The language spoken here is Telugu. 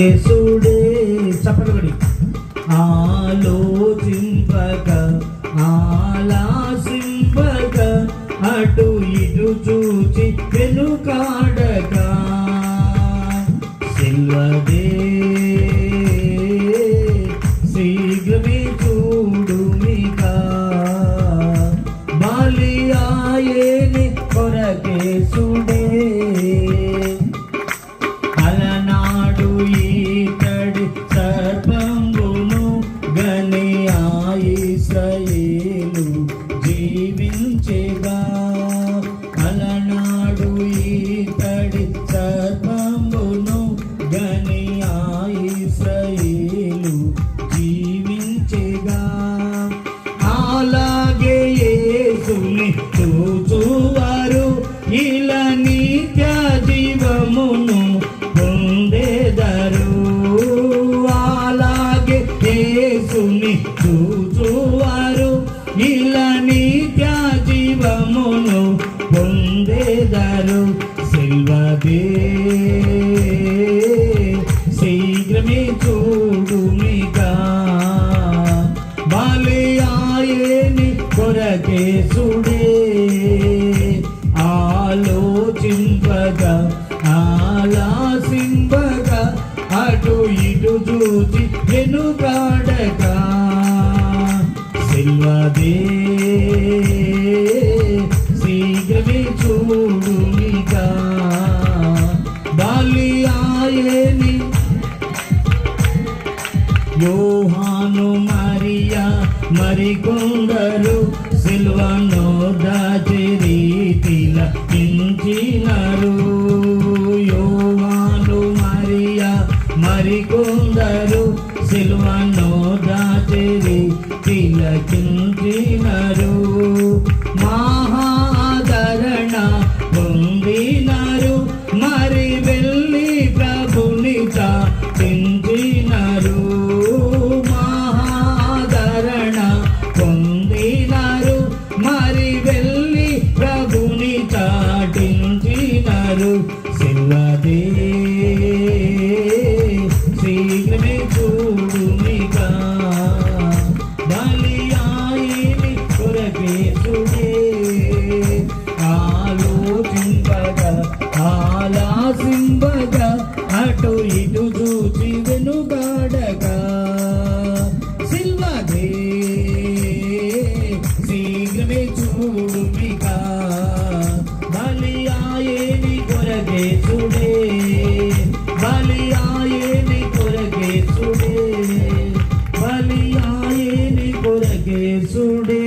యేసుడే చెప్పగడి ఆలోచింపక ఆలాసింపక అటు ఇటు చూచి వెనుకాడక సిల్వదే శీఘ్రమే చూడుమిక బాలి ఆయని కొరకేసుడే ఏలు జీవించేగా అలనాడు ఈతడి సర్వమును గని ఆయిశ్రయేలు జీవించేగా అలాగే ఏ చూచువారు పొందేదరు సెల్వదే శీఘ్రమే చూడుమిగా బాలి ఆయని కొరకేసుడే ఆలోచింపగా ఆలాసింపగా అటు ఇటు చూచి వెనుకాడగా సిల్వదే ఆయని యోహాను మరియా మరికొందరు సిల్వను దాచి రీతిల కించినారు యోహాను మరియా మరికొందరు సిల్వను దాచి రీతిల కించినారు మహాదరణ ఆలోచింపగా ఆలాసింపగా అటు ఇటు చూచి వెనుగాడగా. సిల్వదే శీఘ్రమే చూడుమిగా బలి ఆయని కొరకే చూడే బలి ఆయని కొరకే చూడే బలి ఆయని కొరకే చూడే.